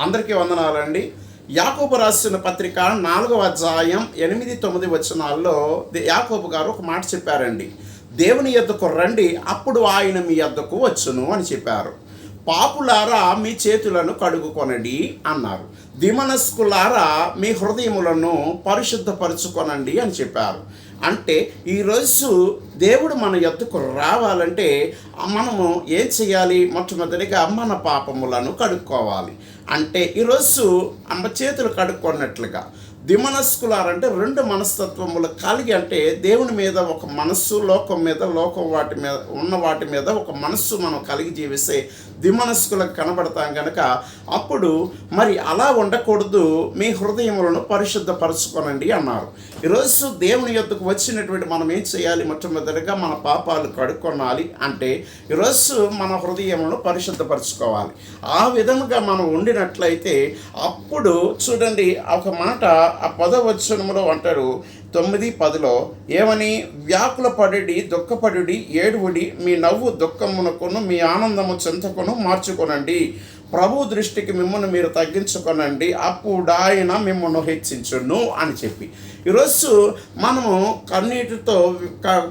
అందరికీ వందనాలండి. యాకోబు రాసిన పత్రిక నాలుగవ అధ్యాయం ఎనిమిది తొమ్మిది వచనాల్లో యాకోబు గారు ఒక మాట చెప్పారండి. దేవుని యొద్దకు రండి అప్పుడు ఆయన మీ యొద్దకు వచ్చును అని చెప్పారు. పాపులారా మీ చేతులను కడుగుకొనండి అన్నారు. దిమనస్కులారా మీ హృదయములను పరిశుద్ధపరచుకొనండి అని చెప్పారు. అంటే ఈరోజు దేవుడు మన యొద్దకు రావాలంటే మనము ఏం చేయాలి? మొట్టమొదటిగా మన పాపములను కడుక్కోవాలి. అంటే ఈరోజు అమ్మ చేతులు కడుక్కున్నట్లుగా ద్విమనస్కులారంటే రెండు మనస్తత్వములు కలిగి అంటే దేవుని మీద ఒక మనస్సు లోకం మీద లోకం వాటి మీద ఉన్న వాటి మీద ఒక మనస్సు మనం కలిగి జీవిస్తే ద్విమనస్కులకు కనబడతాం కనుక అప్పుడు మరి అలా ఉండకూడదు మీ హృదయములను పరిశుద్ధపరచుకోనండి అన్నారు. ఈరోజు దేవుని యొద్దకు వచ్చినటువంటి మనం ఏం చేయాలి? మొట్టమొదటిగా మన పాపాలు కడుక్కొనాలి అంటే ఈరోజు మన హృదయములను పరిశుద్ధపరచుకోవాలి. ఆ విధముగా మనం ఉండినట్లయితే అప్పుడు చూడండి ఒక మాట ఆ పదవచనములో అంటారు తొమ్మిది పదిలో ఏమని? వ్యాకుల పడుడి దుఃఖపడుడి ఏడువుడి మీ నవ్వు దుఃఖమునకును మీ ఆనందము చింతకును మార్చుకొనండి. ప్రభు దృష్టికి మిమ్మల్ని మీరు తగ్గించుకొనండి. అప్పుడు ఆయన మిమ్మల్ని హెచ్చించును అని చెప్పి. ఈరోజు మనము కన్నీటితో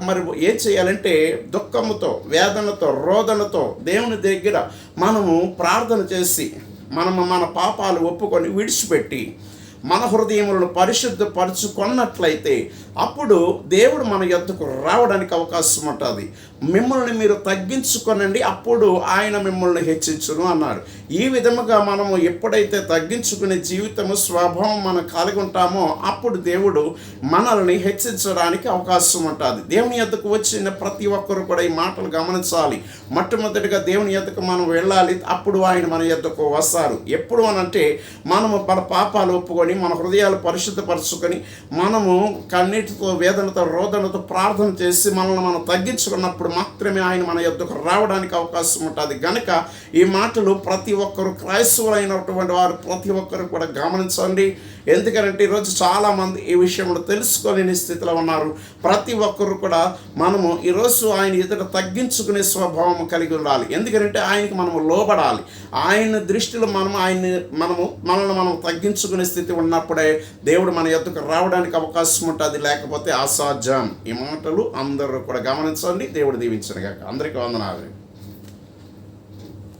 మరి ఏం చేయాలంటే దుఃఖముతో వేదనతో రోదనతో దేవుని దగ్గర మనము ప్రార్థన చేసి మనము మన పాపాలు ఒప్పుకొని విడిచిపెట్టి మన హృదయములను పరిశుద్ధపరచుకున్నట్లయితే అప్పుడు దేవుడు మన యొద్దకు రావడానికి అవకాశం ఉంటుంది. మిమ్మల్ని మీరు తగ్గించుకొనండి అప్పుడు ఆయన మిమ్మల్ని హెచ్చించును అన్నాడు ఈ విధముగా మనము ఎప్పుడైతే తగ్గించుకునే జీవితము స్వభావం మనం కలిగి ఉంటామో అప్పుడు దేవుడు మనల్ని హెచ్చించడానికి అవకాశం ఉంటుంది. దేవుని యొద్దకు వచ్చిన ప్రతి ఒక్కరు కూడా ఈ మాటలు గమనించాలి. మొట్టమొదటిగా దేవుని యొద్దకు మనం వెళ్ళాలి అప్పుడు ఆయన మన యొద్దకు వస్తారు. ఎప్పుడు అనంటే మనము మన పాపాలు ఒప్పుకొని మన హృదయాలు పరిశుద్ధపరచుకొని మనము కన్నీటితో వేదనతో రోదనతో ప్రార్థన చేసి మనల్ని మనం తగ్గించుకున్నప్పుడు మాత్రమే ఆయన మన యొద్దకు రావడానికి అవకాశం ఉంటుంది. గనక ఈ మాటలు ప్రతి ఒక్కరు క్రైస్తవులైనటువంటి వారు ప్రతి ఒక్కరు కూడా గమనించండి. ఎందుకంటే ఈరోజు చాలామంది ఈ విషయంలో తెలుసుకోలేని స్థితిలో ఉన్నారు. ప్రతి ఒక్కరు కూడా మనము ఈరోజు ఆయన ఎదుట తగ్గించుకునే స్వభావం కలిగి ఉండాలి. ఎందుకంటే ఆయనకి మనము లోబడాలి. ఆయన దృష్టిలో మనం ఆయన్ని మనము మనల్ని మనం తగ్గించుకునే స్థితి ఉన్నప్పుడే దేవుడు మన ఎద్దుకు రావడానికి అవకాశం ఉంటుంది లేకపోతే అసాధ్యం. ఈ మాటలు అందరూ కూడా గమనించండి. దేవుడు దీవించను కాక అందరికీ వందనాలు.